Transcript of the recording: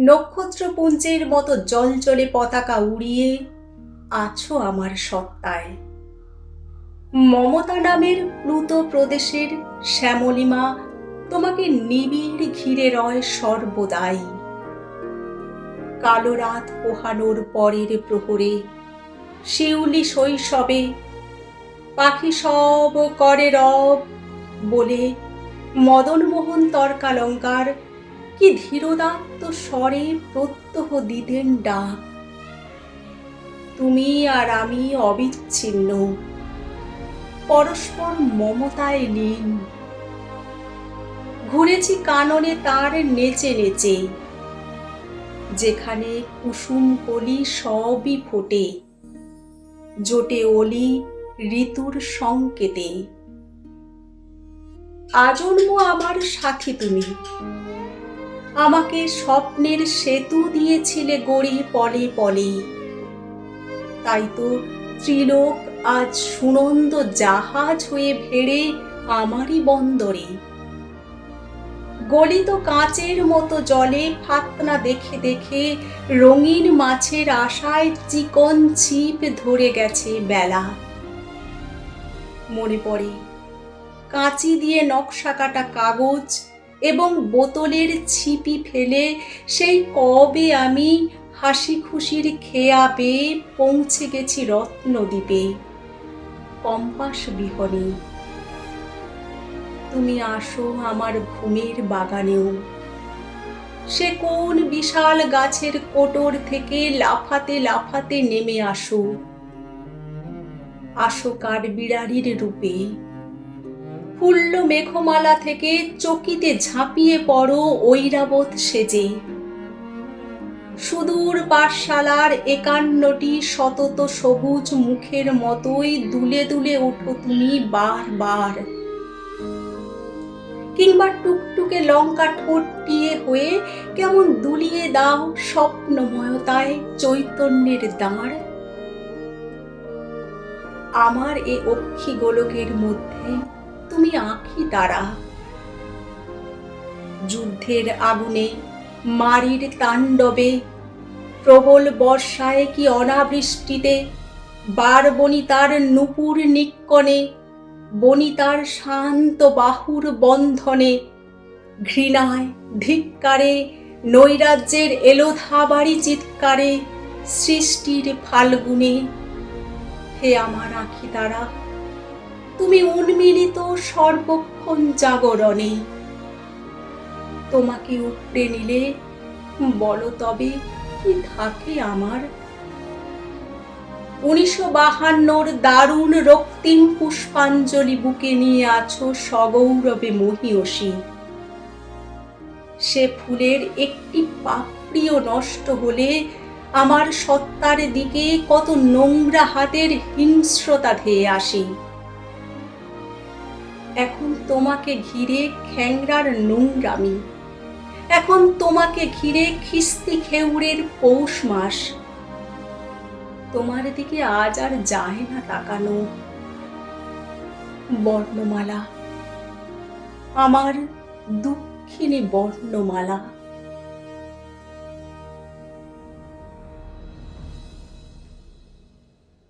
নক্ষত্রপুঞ্জের মতো জলজলে পতাকা উড়িয়ে আছো আমার সত্তায়। মমতা নামের প্লুত প্রদেশের শ্যামলিমা তোমাকে নিবিড় ঘিরে রয় সর্বদাই। কালো রাত পোহানোর পরের প্রহরে শিউলি শৈশবে পাখি সব করে রব বলে মদনমোহন তর্কালঙ্কার কি ধীরদাত্ত স্বরে প্রত্যহ দিতেন ডাক। তুমি আর আমি অবিচ্ছিন্ন। পরস্পর মমতায় লীন। ঘুরেছি কাননে তার নেচে নেচে। যেখানে কুসুম কলি সবই ফোটে। জোটে অলি ঋতুর সংকেতে। আজন্ম আমার সাথী তুমি। আমাকে স্বপ্নের সেতু দিয়েছিলে গড়ি পলে পলে। তাই তো ত্রিলোক আজ সুনন্দ জাহাজ হয়ে ভেড়ে আমারই বন্দরে। গলিত কাঁচের মতো জলে ফাতনা দেখে দেখে রঙিন মাছের আশায় চিকন ছিপ ধরে গেছে বেলা। মনে পড়ে, কাঁচি দিয়ে নকশা কাটা কাগজ এবং বোতলের ছিপি ফেলে সেই কবে আমি হাসি খুশির খেয়া পেয়ে পৌঁছে গেছি রত্নদ্বীপে কম্পাস বিহনে। তুমি আসো আমার ঘুমের বাগানেও। সে কোন বিশাল গাছের কোটর থেকে লাফাতে লাফাতে নেমে আসো। আসো কাঠবিড়ারির রূপে। ফুল্ল মেঘমালা থেকে চকিতে ঝাঁপিয়ে পড়ো ঐরাবত সেজে। সুদূর পাঠশালার একান্নটি শতত সবুজ মুখের মতোই দুলে দুলে ওঠো তুমি বারবার। কিংবা টুকটুকে লঙ্কা ঠোঁটিয়ে হয়ে কেমন দুলিয়ে দাও স্বপ্নময়তায় চৈতন্যের দাঁড় আমার এ অক্ষী গোলকের মধ্যে তুমি আঁখি তারা যুদ্ধের আগুনে মারির তাণ্ডবে, প্রবল বর্ষায় কি অনাবৃষ্টিতে, বার বনিতার নুপুর নিক্কণে বনিতার শান্ত বাহুর বন্ধনে, ঘৃণায় ধিক্কারে, নৈরাজ্যের এলোধাবাড়ি চিৎকারে সৃষ্টির ফাল্গুনে, হে আমার আখি তারা তুমি উন্মিলিত সর্বক্ষণ জাগরণে। তোমাকে উপড়ে নিলে বলো তবে কি থাকে আমার? উনিশশো বাহান্নর দারুণ রক্তিম পুষ্পাঞ্জলি বুকে নিয়ে আছো সগৌরবে মহিয়সী। সে ফুলের একটি পাপড়িও নষ্ট হলে আমার সত্তার দিকে কত নোংরা হাতের হিংস্রতা ধেয়ে আসে। এখন তোমাকে ঘিরে খ্যাংরার নোংরামি এখন তোমাকে ঘিরে খিস্তি খেউড়ের পৌষ মাস। তোমার দিকে আজ আর যায় না তাকানো। বর্ণমালা। আমার দুঃখিনী বর্ণমালা।